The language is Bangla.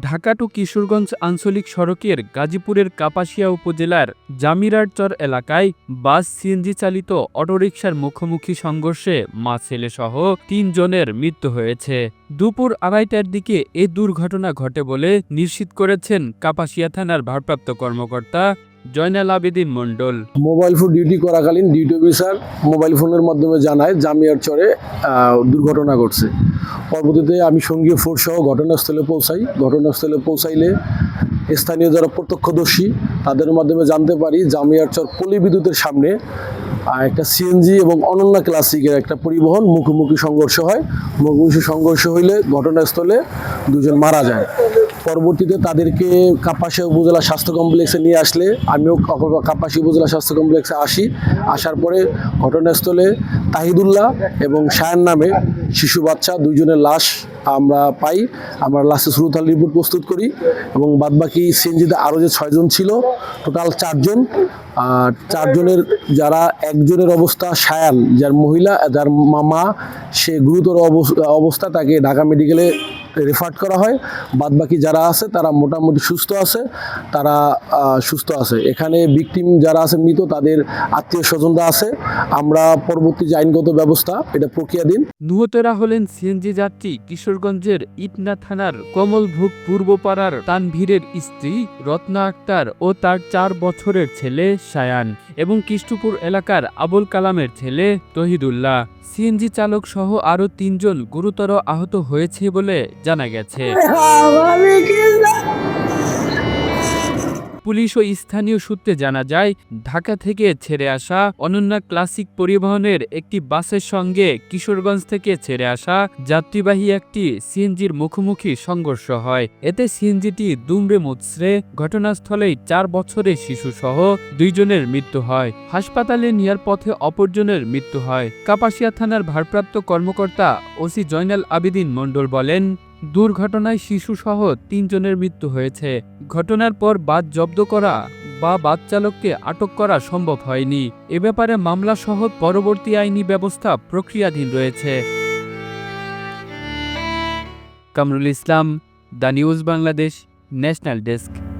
ঢাকা টু কিশোরগঞ্জ আঞ্চলিক সড়কের গাজীপুরের কাপাসিয়া উপজেলার জামিরারচর এলাকায় বাস সিএনজি চালিত অটোরিকশার মুখোমুখি সংঘর্ষে মা ছেলেসহ তিনজনের মৃত্যু হয়েছে। দুপুর আড়াইটার দিকে এ দুর্ঘটনা ঘটে বলে নিশ্চিত করেছেন কাপাসিয়া থানার ভারপ্রাপ্ত কর্মকর্তা Joynal Abedin Mondal. Mobile phone duty করাকালীন duty officer mobile ফোনের মাধ্যমে জানায় জামিয়ার চরে দুর্ঘটনা ঘটছে। পরবর্তীতে আমি সঙ্গীয় ফোর্স সহ ঘটনাস্থলে পৌঁছাই। ঘটনাস্থলে পৌঁছাইলে স্থানীয় যারা প্রত্যক্ষদর্শী, তাদের মাধ্যমে জানতে পারি জামিয়ার চর পল্লী বিদ্যুতের সামনে একটা সিএনজি এবং অনন্যা ক্লাসিকের একটা পরিবহন মুখোমুখি সংঘর্ষ হয়। মুখোমুখি সংঘর্ষ হইলে ঘটনাস্থলে দুজন মারা যায়। পরবর্তীতে তাদেরকে কাপাসিয়া উপজেলা স্বাস্থ্য কমপ্লেক্সে নিয়ে আসলে আমিও কাপা- কাপাসিয়া উপজেলা স্বাস্থ্য কমপ্লেক্সে আসি। আসার পরে ঘটনাস্থলে তাহিদুল্লাহ এবং শায়ান নামে শিশু বাচ্চা দুইজনের লাশ আমরা পাই। আমরা লাশে শ্রুতাল রিপোর্ট প্রস্তুত করি এবং বাদবাকি সিএনজিতে আরও যে ছয়জন ছিল, টোটাল চারজন। আর চারজনের যারা একজনের অবস্থা সায়ান যার মহিলা, যার মামা, সে গুরুতর অবস- অবস্থা, তাকে ঢাকা মেডিকেলে রেফার করা হয়। বাদবাকি যারা আছে, তারা মোটামুটি সুস্থ আছে, তারা সুস্থ আছে। এখানে ভিকটিম যারা আছে, মৃত, তাদের আত্মীয় স্বজনরা আছে। আমরা পরবর্তী যে আইনগত ব্যবস্থা, এটা প্রক্রিয়াধীন নিহতরা হলেন সিএনজি যাত্রী, কিশোরগঞ্জের ইটনা থানার কমলভোগ পূর্বপাড়ার তানভীরের স্ত্রী, রত্না আক্তার ও তার চার বছরের ছেলে সায়ান এবং কৃষ্ণপুর এলাকার আবুল কালামের ছেলে তহিদুল্লাহ। সিএনজি চালক সহ আরও তিনজন গুরুতর আহত হয়েছে বলে জানা গেছে। পুলিশ ও স্থানীয় সূত্রে জানা যায়, ঢাকা থেকে ছেড়ে আসা অনন্যা ক্লাসিক পরিবহনের একটি বাসের সঙ্গে কিশোরগঞ্জ থেকে ছেড়ে আসা যাত্রীবাহী একটি সিএনজির মুখোমুখি সংঘর্ষ হয়। এতে সিএনজিটি দুমড়ে মুচড়ে ঘটনাস্থলেই চার বছরের শিশু সহ দুইজনের মৃত্যু হয়। হাসপাতালে নেওয়ার পথে অপরজনের মৃত্যু হয়। কাপাসিয়া থানার ভারপ্রাপ্ত কর্মকর্তা ওসি জয়নাল আবেদিন মণ্ডল বলেন দুর্ঘটনায় শিশুসহ তিনজনের মৃত্যু হয়েছে। ঘটনার পর বাস জব্দ করা বা বাস চালককে আটক করা সম্ভব হয়নি। এ ব্যাপারে মামলা সহ পরবর্তী আইনি ব্যবস্থা প্রক্রিয়াধীন রয়েছে। Kamrul Islam, the news Bangladesh, national desk.